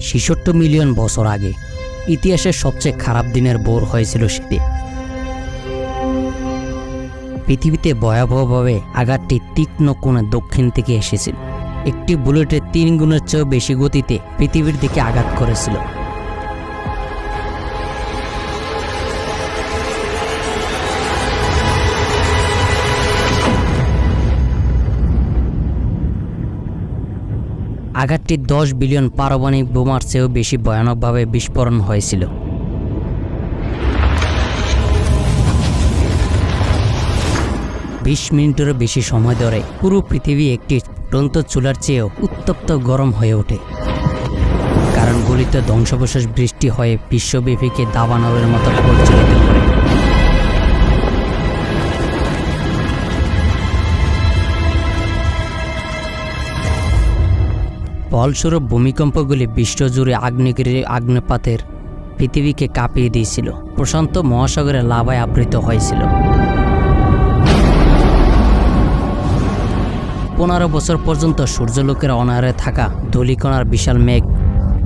ছিষট্টি million বছর আগে ইতিহাসের সবচেয়ে খারাপ দিনের বোর হয়েছিল সেটি পৃথিবীতে ভয়াবহভাবে আঘাতটি তীক্ষ্ণ কোণে দক্ষিণ থেকে এসেছিল। একটি বুলেটের তিন গুণের চেয়েও বেশি গতিতে পৃথিবীর দিকে আঘাত করেছিল। আঘাতটি দশ বিলিয়ন পারমাণবিক বোমার চেয়েও বেশি ভয়ানকভাবে বিস্ফোরণ হয়েছিল। বিশ মিনিটেরও বেশি সময় ধরে পুরো পৃথিবী একটি ফুটন্ত চুলার চেয়েও উত্তপ্ত গরম হয়ে ওঠে। কারণ গলিত ধ্বংসবশেষ বৃষ্টি হয়ে বিশ্বব্যাপীকে দাবানলের মতো পরিচালিত করে ফলস্বরূপ ভূমিকম্পগুলি বিশ্বজুড়ে আগ্নেয়গিরি, আগ্নেয়পাতের পৃথিবীকে কাঁপিয়ে দিয়েছিল। প্রশান্ত মহাসাগরে লাভায় আবৃত হয়েছিল। পনেরো বছর পর্যন্ত সূর্যলোকের অনারে থাকা ধূলিকণার বিশাল মেঘ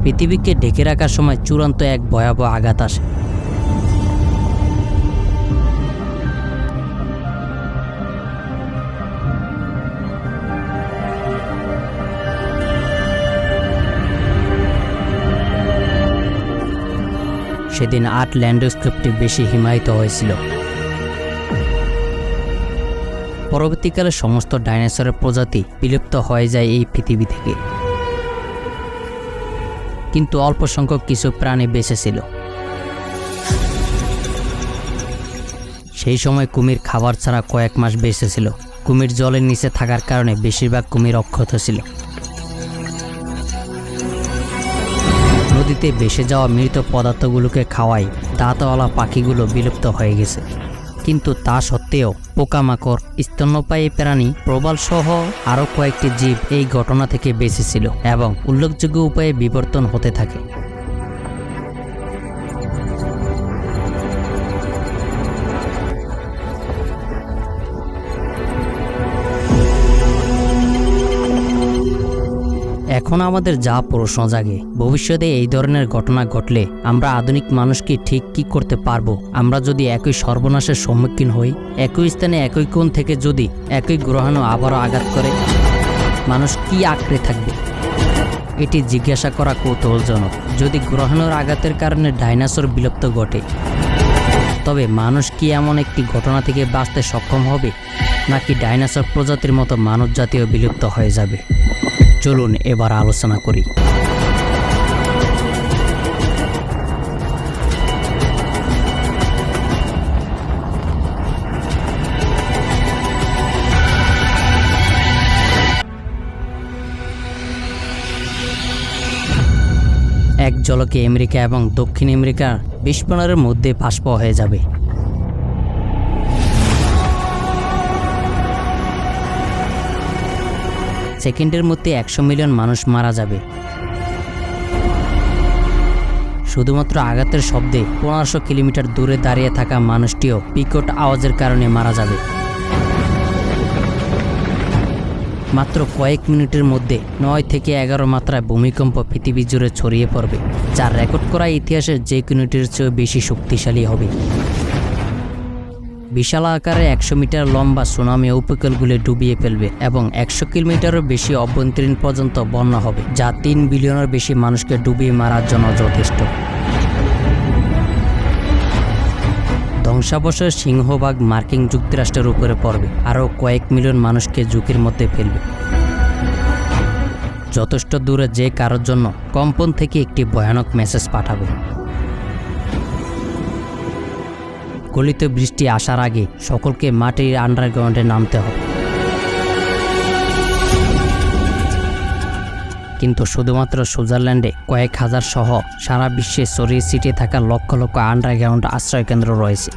পৃথিবীকে ঢেকে রাখার সময় চূড়ান্ত এক ভয়াবহ আঘাত আসে। সেদিন আট ল্যান্ডস্কেপটি বেশি হিমায়িত হয়েছিল। পরবর্তীকালে সমস্ত ডাইনোসরের প্রজাতি বিলুপ্ত হয়ে যায় এই পৃথিবী থেকে। কিন্তু অল্প সংখ্যক কিছু প্রাণী বেঁচে ছিল। সেই সময় কুমির খাবার ছাড়া কয়েক মাস বেঁচে ছিল। কুমির জলের নিচে থাকার কারণে বেশিরভাগ কুমির অক্ষত ছিল। নদীতে ভেসে যাওয়া মৃত পদার্থগুলোকে খাওয়াই দাঁতওয়ালা পাখিগুলো বিলুপ্ত হয়ে গেছে। কিন্তু তা সত্ত্বেও পোকামাকড়, স্তন্যপায়ী প্রাণী প্রবাল সহ আরও কয়েকটি জীব এই ঘটনা থেকে বেঁচেছিল এবং উল্লেখযোগ্য উপায়ে বিবর্তন হতে থাকে। এখন আমাদের যা প্রশ্ন জাগে, ভবিষ্যতে এই ধরনের ঘটনা ঘটলে আমরা আধুনিক মানুষকে ঠিক কি করতে পারব? আমরা যদি একই সর্বনাশের সম্মুখীন হই, একই স্থানে একই কোণ থেকে যদি একই গ্রহাণু আবারও আঘাত করে, মানুষ কি আঁকড়ে থাকবে? এটি জিজ্ঞাসা করা কৌতূহলজনক। যদি গ্রহাণুর আঘাতের কারণে ডাইনোসর বিলুপ্ত ঘটে, তবে মানুষ কি এমন একটি ঘটনা থেকে বাঁচতে সক্ষম হবে? নাকি ডাইনোসর প্রজাতির মতো মানব জাতীয় বিলুপ্ত হয়ে যাবে? চলুন এবার আলোচনা করি। এক জলকে আমেরিকা এবং দক্ষিণ আমেরিকার বিস্ফোরণের মধ্যে বাষ্প হয়ে যাবে। সেকেন্ডের মধ্যে একশো মিলিয়ন মানুষ মারা যাবে। শুধুমাত্র আঘাতের শব্দে পনেরোশো কিলোমিটার দূরে দাঁড়িয়ে থাকা মানুষটিও বিকট আওয়াজের কারণে মারা যাবে। মাত্র কয়েক মিনিটের মধ্যে নয় থেকে এগারো মাত্রায় ভূমিকম্প পৃথিবী জুড়ে ছড়িয়ে পড়বে, যার রেকর্ড করা ইতিহাসের যে কোনোটির চেয়েও বেশি শক্তিশালী হবে। বিশাল আকারে একশো মিটার লম্বা সুনামি উপকূলগুলি ডুবিয়ে ফেলবে এবং একশো কিলোমিটারও বেশি অভ্যন্তরীণ পর্যন্ত বন্যা হবে, যা তিন বিলিয়নের বেশি মানুষকে ডুবিয়ে মারার জন্য যথেষ্ট। ধ্বংসাবশেষ সিংহভাগ মার্কিন যুক্তরাষ্ট্রের উপরে পড়বে, আরও কয়েক মিলিয়ন মানুষকে ঝুঁকির মধ্যে ফেলবে। যথেষ্ট দূরে যে কারোর জন্য কম্পন থেকে একটি ভয়ানক মেসেজ পাঠাবে। গলিত বৃষ্টি আসার আগে সকলকে মাটির আন্ডারগ্রাউন্ডে নামতে হবে। কিন্তু শুধুমাত্র সুইজারল্যান্ডে কয়েক হাজার সহ সারা বিশ্বে ছড়িয়ে ছিটিয়ে থাকা লক্ষ লক্ষ আন্ডারগ্রাউন্ড আশ্রয়কেন্দ্র রয়েছে।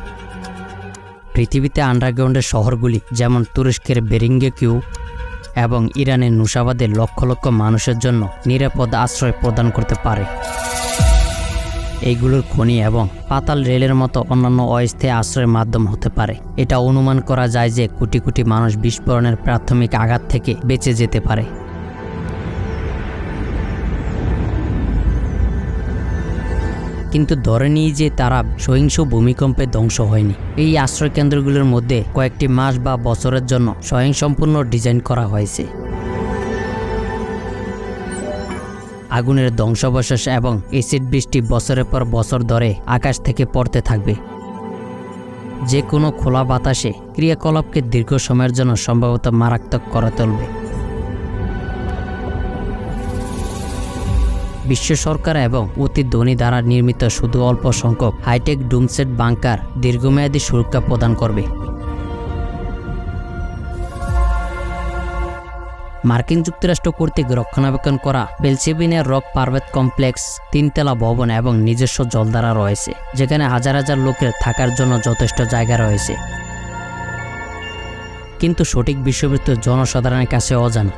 পৃথিবীতে আন্ডারগ্রাউন্ডের শহরগুলি যেমন তুরস্কের বেরিঙ্গে কিউ এবং ইরানের নুসাবাদের লক্ষ লক্ষ মানুষের জন্য নিরাপদ আশ্রয় প্রদান করতে পারে। এইগুলোর খনি এবং পাতাল রেলের মতো অন্যান্য অস্থায়ী আশ্রয়ের মাধ্যম হতে পারে। এটা অনুমান করা যায় যে কোটি কোটি মানুষ বিস্ফোরণের প্রাথমিক আঘাত থেকে বেঁচে যেতে পারে। কিন্তু ধরে নিই যে তারা সহিংস ভূমিকম্পে ধ্বংস হয়নি। এই আশ্রয় কেন্দ্রগুলোর মধ্যে কয়েকটি মাস বা বছরের জন্য স্বয়ংসম্পূর্ণ ডিজাইন করা হয়েছে। আগুনের ধ্বংসাবশেষ এবং এসিড বৃষ্টি বছরের পর বছর ধরে আকাশ থেকে পড়তে থাকবে। যে কোনো খোলা বাতাসে ক্রিয়াকলাপকে দীর্ঘ সময়ের জন্য সম্ভবত মারাত্মক করে তুলবে। বিশ্ব সরকার এবং অতি ধনী দ্বারা নির্মিত শুধু অল্প সংখ্যক হাইটেক ডুমসেট বাংকার দীর্ঘমেয়াদী সুরক্ষা প্রদান করবে। মার্কিন যুক্তরাষ্ট্র কর্তৃক রক্ষণাবেক্ষণ করা পেলসিভিনিয়ার রক পার্বত কমপ্লেক্স তিনতলা ভবন এবং নিজস্ব জলধারা রয়েছে, যেখানে হাজার হাজার লোকের থাকার জন্য যথেষ্ট জায়গা রয়েছে। কিন্তু সঠিক বিশ্ববৃত্ত জনসাধারণের কাছে অজানা।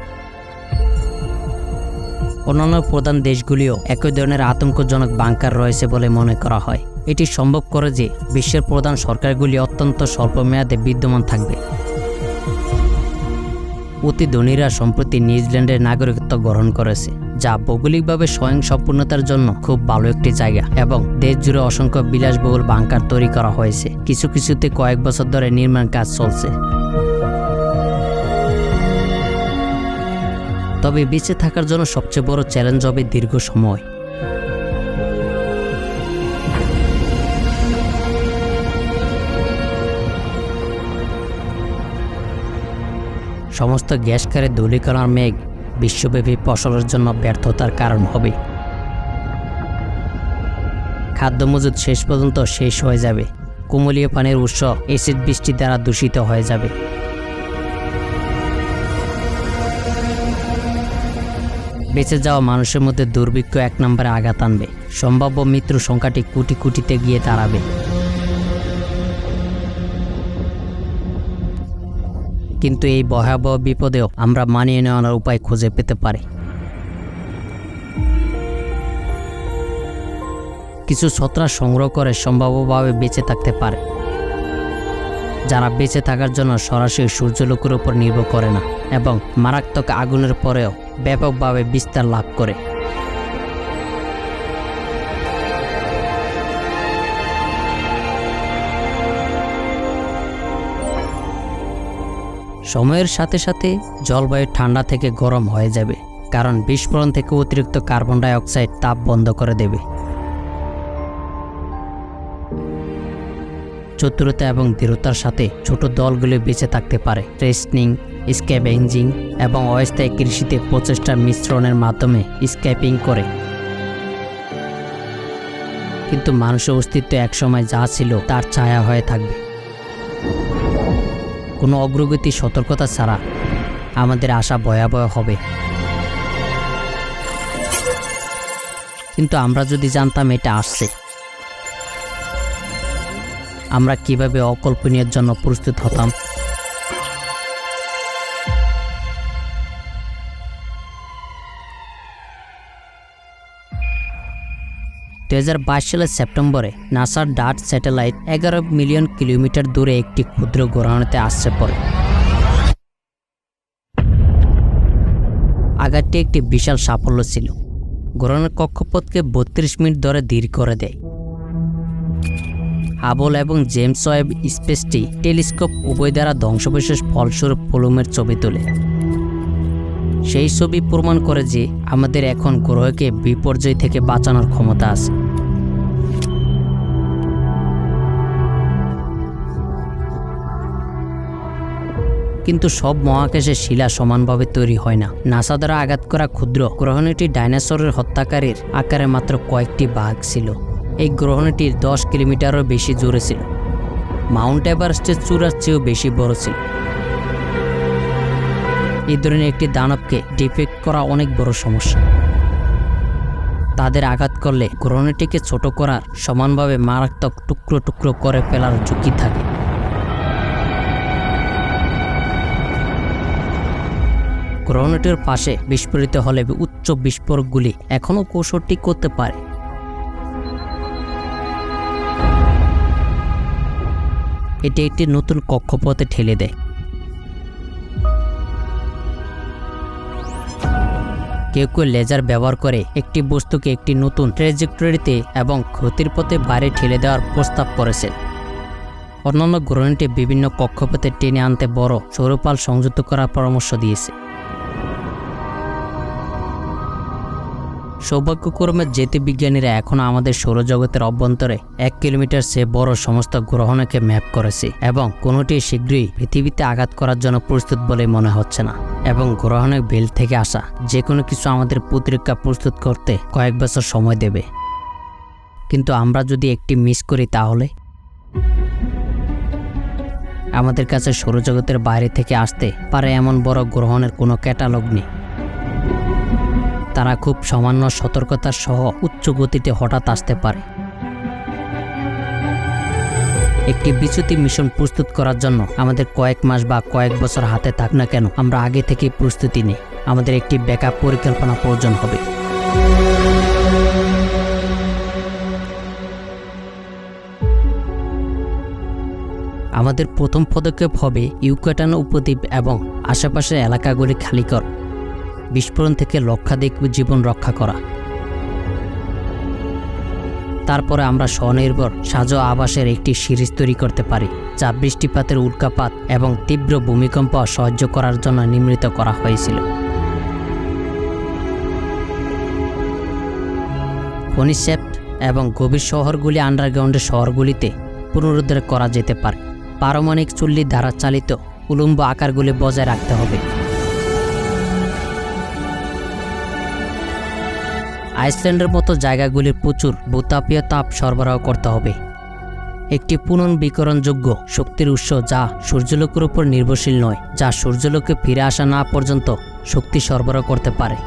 অন্যান্য প্রধান দেশগুলিও একই ধরনের আতঙ্কজনক বাংকার রয়েছে বলে মনে করা হয়। এটি সম্ভব করে যে বিশ্বের প্রধান সরকারগুলি অত্যন্ত স্বল্প মেয়াদে বিদ্যমান থাকবে। অতি ধনীরা সম্প্রতি নিউজিল্যান্ডের নাগরিকত্ব গ্রহণ করেছে, যা ভৌগোলিকভাবে স্বয়ং সম্পূর্ণতার জন্য খুব ভালো একটি জায়গা এবং দেশ জুড়ে অসংখ্য বিলাসবহুল বাংকার তৈরি করা হয়েছে। কিছু কিছুতে কয়েক বছর ধরে নির্মাণ কাজ চলছে। তবে বেঁচে থাকার জন্য সবচেয়ে বড় চ্যালেঞ্জ হবে দীর্ঘ সময়। সমস্ত গ্যাসকারে ধূলিকণার মেঘ বিশ্বব্যাপী ফসলের জন্য ব্যর্থতার কারণ হবে। খাদ্য মজুদ শেষ পর্যন্ত শেষ হয়ে যাবে। কুমলীয় পানির উৎস এসিড বৃষ্টি দ্বারা দূষিত হয়ে যাবে। বেঁচে যাওয়া মানুষের মধ্যে দুর্ভিক্ষ এক নম্বরে আঘাত আনবে। সম্ভাব্য মৃত্যুর সংখ্যাটি কোটি কোটিতে গিয়ে দাঁড়াবে। কিন্তু এই ভয়াবহ বিপদেও আমরা মানিয়ে নেওয়ার উপায় খুঁজে পেতে পারি। কিছু ছত্রাক সংগ্রহ করে সম্ভাব্যভাবে বেঁচে থাকতে পারে। যারা বেঁচে থাকার জন্য সরাসরি সূর্যলোকের উপর নির্ভর করে না এবং মারাত্মক আগুনের পরেও ব্যাপকভাবে বিস্তার লাভ করে। সময়ের সাথে সাথে জলবায়ু ঠান্ডা থেকে গরম হয়ে যাবে, কারণ বিস্ফোরণ থেকে অতিরিক্ত কার্বন ডাই অক্সাইড তাপ বন্ধ করে দেবে। চতুরতা এবং দৃঢ়তার সাথে ছোট দলগুলি বেঁচে থাকতে পারে। রেস্টনিং স্ক্যাভেঞ্জিং এবং অস্থায়ী কৃষিতে প্রচেষ্টার মিশ্রণের মাধ্যমে স্ক্যাপিং করে। কিন্তু মানুষের অস্তিত্ব একসময় যা ছিল তার ছায়া হয়ে থাকবে। কোনো অগ্রগতি, সতর্কতা ছাড়া আমাদের আশা ভয়াবহ হবে। কিন্তু আমরা যদি জানতাম এটা আসছে, আমরা কীভাবে অকল্পনীয়ের জন্য প্রস্তুত হতাম? দু হাজার বাইশ সালের সেপ্টেম্বরে নাসার ডার্ট স্যাটেলাইট এগারো মিলিয়ন কিলোমিটার দূরে একটি ক্ষুদ্র গ্রহণতে আসছে পড়ে আঘাতটি একটি বিশাল সাফল্য ছিল। গ্রহণের কক্ষপথকে বত্রিশ মিনিট ধরে ধীর করে দেয়। হাবল এবং জেমস ওয়েব স্পেসটি টেলিস্কোপ উভয় দ্বারা ধ্বংসবিশেষ ফলস্বরূপ পলুমের ছবি তোলে। সেই ছবি প্রমাণ করে যে আমাদের এখন গ্রহকে বিপর্যয় থেকে বাঁচানোর ক্ষমতা আছে। কিন্তু সব মহাকাশের শিলা সমানভাবে তৈরি হয় না। নাসা দ্বারা আঘাত করা ক্ষুদ্র গ্রহণীটি ডাইনোসরের হত্যাকারীর আকারে মাত্র কয়েকটি বাঘ ছিল। এই গ্রহণীটির দশ কিলোমিটারও বেশি জোরে ছিল। মাউন্ট এভারেস্টের চূড়ার চেয়েও বেশি বড় ছিল। এই ধরনের একটি দানবকে ডিফেক্ট করা অনেক বড় সমস্যা। তাদের আঘাত করলে গ্রহণীটিকে ছোট করার সমানভাবে মারাত্মক টুকরো টুকরো করে ফেলার ঝুঁকি থাকে। গ্রহণটির পাশে বিস্ফোরিত হলে উচ্চ বিস্ফোরকগুলি এখনও কৌশলটি করতে পারে। এটি একটি নতুন কক্ষপথে ঠেলে দেয়। কেউ কেউ লেজার ব্যবহার করে একটি বস্তুকে একটি নতুন ট্রেজেক্টরিতে এবং ক্ষতির পথে বাইরে ঠেলে দেওয়ার প্রস্তাব করেছেন অন্যান্য গ্রহণটি বিভিন্ন কক্ষপথে টেনে আনতে বড় সৌরপাল সংযুক্ত করার পরামর্শ দিয়েছে। সৌভাগ্যক্রমে জ্যোতির্বিজ্ঞানীরা এখনও আমাদের সৌরজগতের অভ্যন্তরে এক কিলোমিটার সে বড় সমস্ত গ্রহণকে ম্যাপ করেছে এবং কোনোটি শীঘ্রই পৃথিবীতে আঘাত করার জন্য প্রস্তুত বলে মনে হচ্ছে না। এবং গ্রহণের বেল থেকে আসা যে কোনো কিছু আমাদের প্রতিরক্ষা প্রস্তুত করতে কয়েক বছর সময় দেবে। কিন্তু আমরা যদি একটি মিস করি তাহলে? আমাদের কাছে সৌরজগতের বাইরে থেকে আসতে পারে এমন বড় গ্রহণের কোনো ক্যাটালগ নেই। তারা খুব সামান্য সতর্কতার সহ উচ্চ গতিতে হঠাৎ আসতে পারে। একটি বিচ্যুতি মিশন প্রস্তুত করার জন্য আমাদের কয়েক মাস বা কয়েক বছর হাতে থাক না কেন, আমরা আগে থেকে প্রস্তুতি নেই। আমাদের একটি ব্যাকআপ পরিকল্পনা প্রয়োজন হবে। আমাদের প্রথম পদক্ষেপ হবে ইউক্যাটান উপদ্বীপ এবং আশেপাশের এলাকাগুলি খালি কর। বিস্ফোরণ থেকে লক্ষাধিক জীবন রক্ষা করা। তারপরে আমরা স্বনির্ভর, সাজ আবাসের একটি সিরিজ তৈরি করতে পারি, যা বৃষ্টিপাতের উল্কাপাত এবং তীব্র ভূমিকম্প সহ্য করার জন্য নির্মিত করা হয়েছিল। কনিসেপ্ট এবং গভীর শহরগুলি আন্ডারগ্রাউন্ডের শহরগুলিতে পুনরুদ্ধার করা যেতে পারে। পারমাণিক চুল্লি দ্বারা চালিত উলম্ব আকারগুলি বজায় রাখতে হবে। আইসল্যান্ডের মতো জায়গাগুলির প্রচুর ভূতাপীয় তাপ সরবরাহ করতে হবে। একটি পুনর্বিকরণযোগ্য শক্তির উৎস যা সূর্যলোকের উপর নির্ভরশীল নয়, যা সূর্যলোকে ফিরে আসা না পর্যন্ত শক্তি সরবরাহ করতে পারে।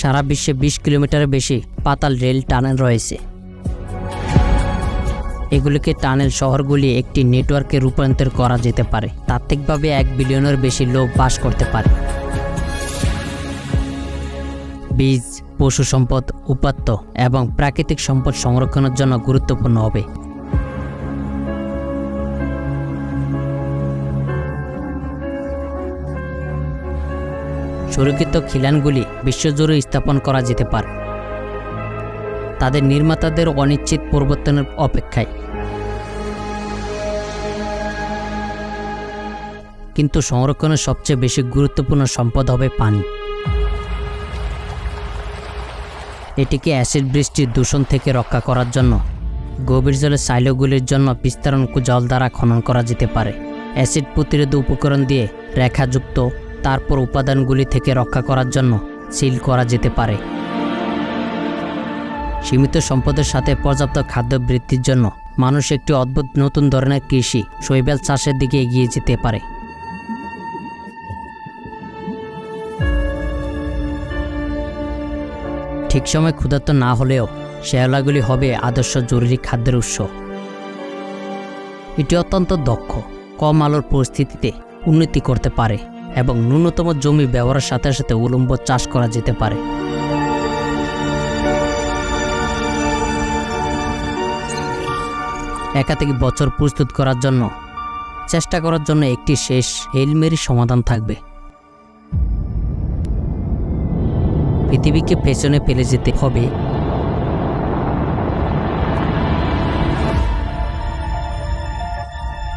সারা বিশ্বে বিশ কিলোমিটারের বেশি পাতাল রেল টানেল রয়েছে। এগুলিকে টানেল শহরগুলি একটি নেটওয়ার্কে রূপান্তর করা যেতে পারে। তাত্ত্বিকভাবে এক বিলিয়নের বেশি লোক বাস করতে পারে। বীজ, পশু সম্পদ, উপাত্ত এবং প্রাকৃতিক সম্পদ সংরক্ষণের জন্য গুরুত্বপূর্ণ হবে। সুরক্ষিত খিলানগুলি বিশ্বজুড়ে স্থাপন করা যেতে পারে। তাদের নির্মাতাদের অনিশ্চিত পরিবর্তনের অপেক্ষায়। কিন্তু সংরক্ষণের সবচেয়ে বেশি গুরুত্বপূর্ণ সম্পদ হবে পানি। এটিকে অ্যাসিড বৃষ্টির দূষণ থেকে রক্ষা করার জন্য। গভীর জলের সাইলোগুলির জন্য বিস্তারণ জল দ্বারা খনন করা যেতে পারে। অ্যাসিড প্রতিরোধ উপকরণ দিয়ে রেখাযুক্ত, তারপর উপাদানগুলি থেকে রক্ষা করার জন্য সিল করা যেতে পারে। সীমিত সম্পদের সাথে পর্যাপ্ত খাদ্য বৃদ্ধির জন্য মানুষ একটি অদ্ভুত নতুন ধরনের কৃষি, শৈবাল চাষের দিকে এগিয়ে যেতে পারে। ঠিক সময় ক্ষুধার্ত না হলেও শেওলাগুলি হবে আদর্শ জরুরি খাদ্যের উৎস। এটি অত্যন্ত দক্ষ, কম আলোর পরিস্থিতিতে উন্নতি করতে পারে এবং ন্যূনতম জমি ব্যবহারের সাথে সাথে উলম্ব চাষ করা যেতে পারে। একাধিক বছর প্রস্তুত করার জন্য, চেষ্টা করার জন্য একটি শেষ হেলমেরি সমাধান থাকবে। পৃথিবীকে পেছনে ফেলে যেতে হবে।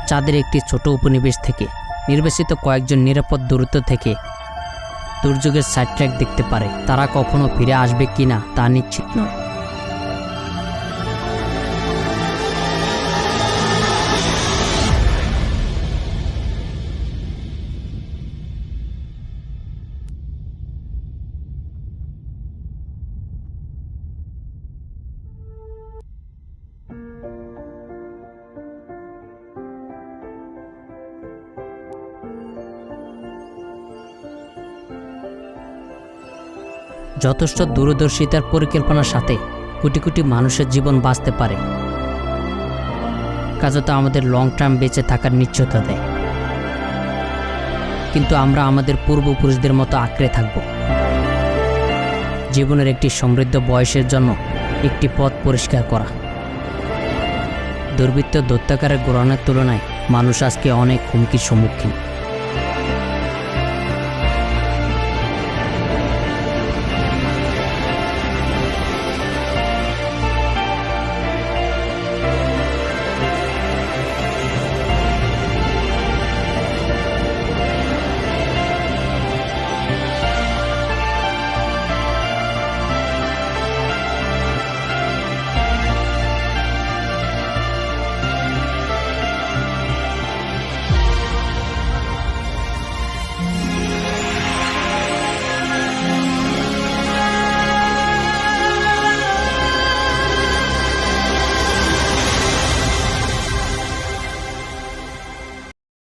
চাঁদের একটি ছোট উপনিবেশ থেকে নির্বাচিত কয়েকজন নিরাপদ দূরত্ব থেকে দুর্যোগের সাইড ট্র্যাক দেখতে পারে। তারা কখনো ফিরে আসবে কিনা তা নিশ্চিত নয়। যথেষ্ট দূরদর্শিতার পরিকল্পনার সাথে কোটি কোটি মানুষের জীবন বাঁচতে পারে। কাজত আমাদের লং টার্ম বেঁচে থাকার নিশ্চয়তা দেয়। কিন্তু আমরা আমাদের পূর্বপুরুষদের মতো আঁকড়ে থাকব। জীবনের একটি সমৃদ্ধ বয়সের জন্য একটি পথ পরিষ্কার করা। দুর্বৃত্ত দত্তাকারের গ্রহণের তুলনায় মানুষ আজকে অনেক হুমকির সম্মুখীন।